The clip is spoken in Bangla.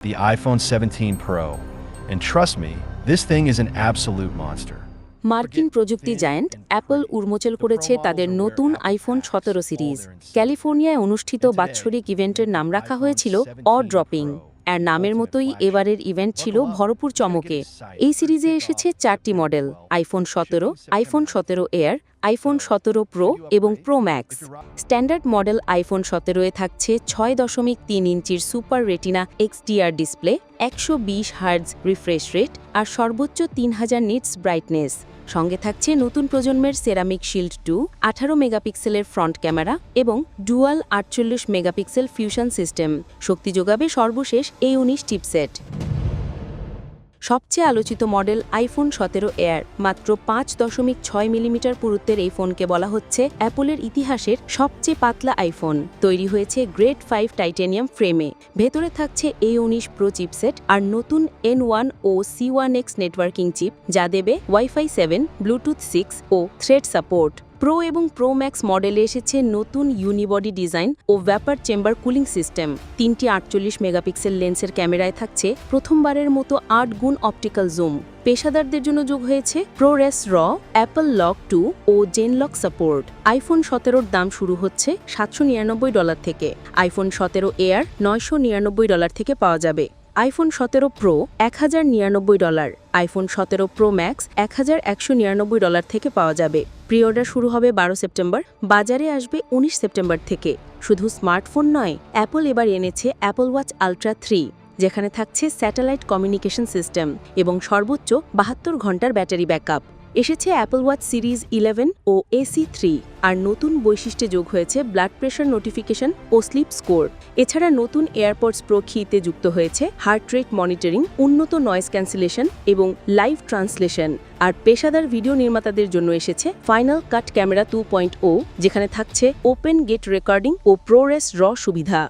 the iPhone 17 Pro. And trust me, this thing is an absolute monster. মার্কিন প্রযুক্তি জায়ান্ট অ্যাপল উর্মোচল করেছে তাদের নতুন আইফোন সতেরো সিরিজ ক্যালিফোর্নিয়ায় অনুষ্ঠিত বাৎসরিক ইভেন্টের নাম রাখা হয়েছিল অ ড্রপিং এর নামের মতোই এবারের ইভেন্ট ছিল ভরপুর চমকে। এই সিরিজে এসেছে চারটি মডেল আইফোন সতেরো আইফোন সতেরো এয়ার আইফোন সতেরো প্রো এবং Pro Max standard model iPhone সতেরোয় থাকছে ছয় দশমিক তিন ইঞ্চির সুপার রেটিনা এক্সডিআর ডিসপ্লে, একশো বিশ হার্জ রিফ্রেশ রেট আর সর্বোচ্চ তিন হাজার নিটস ব্রাইটনেস। সঙ্গে থাকছে নতুন প্রজন্মের সেরামিক শিল্ড টু, আঠারো মেগাপিক্সেলের ফ্রন্ট ক্যামেরা এবং ডুয়াল আটচল্লিশ মেগাপিক্সেল ফিউশন সিস্টেম। শক্তি যোগাবে সর্বশেষ এই উনিশ চিপসেট সবচেয়ে আলোচিত মডেল আইফোন সতেরো এয়ার। মাত্র পাঁচ দশমিক ছয় মিলিমিটার পুরুত্বের এই ফোনকে বলা হচ্ছে অ্যাপলের ইতিহাসের সবচেয়ে পাতলা আইফোন। তৈরি হয়েছে গ্রেড ফাইভ টাইটেনিয়াম ফ্রেমে। ভেতরে থাকছে এ উনিশ প্রো চিপসেট আর নতুন এন ওয়ান ও C one X networking chip, যা দেবে ওয়াইফাই সেভেন, ব্লুটুথ সিক্স ও থ্রেড সাপোর্ট। প্রো এবং প্রো ম্যাক্স মডেলে এসেছে নতুন ইউনিবডি ডিজাইন ও ভ্যাপার চেম্বার কুলিং সিস্টেম তিনটি আটচল্লিশ মেগাপিক্সেল লেন্সের ক্যামেরায় থাকছে প্রথমবারের মতো আট গুণ অপটিক্যাল জুম পেশাদারদের জন্য যোগ হয়েছে ProRes raw Apple log two ও জেনলক সাপোর্ট আইফোন সতেরোর দাম শুরু হচ্ছে সাতশো নিরানব্বই ডলার থেকে। আইফোন সতেরো এয়ার নয়শো নিরানব্বই ডলার থেকে পাওয়া যাবে। আইফোন সতেরো প্রো এক হাজার নিরানব্বই ডলার, আইফোন সতেরো প্রো ম্যাক্স এক হাজার একশো নিরানব্বই ডলার থেকে পাওয়া যাবে। প্রি অর্ডার শুরু হবে বারো সেপ্টেম্বর, বাজারে আসবে উনিশ সেপ্টেম্বর থেকে। শুধু স্মার্টফোন নয় অ্যাপল এবার এনেছে অ্যাপল ওয়াচ আলট্রা থ্রি যেখানে থাকছে স্যাটেলাইট কমিউনিকেশন সিস্টেম এবং সর্বোচ্চ বাহাত্তর ঘণ্টার ব্যাটারি ব্যাকআপ। এসেছে অ্যাপল ওয়াচ সিরিজ ইলেভেন ও এসি থ্রি আর নতুন বৈশিষ্ট্যে যোগ হয়েছে ব্লাড প্রেশার নোটিফিকেশন ও স্লিপ স্কোর এছাড়া নতুন এয়ারপডস প্রো খিতে যুক্ত হয়েছে হার্ট রেট মনিটরিং উন্নত নয়েজ ক্যান্সেলেশন এবং লাইভ ট্রান্সলেশন আর পেশাদার ভিডিও নির্মাতাদের জন্য এসেছে Final Cut camera two point ও যেখানে থাকছে ওপেন গেট রেকর্ডিং ও প্রোরেস র সুবিধা।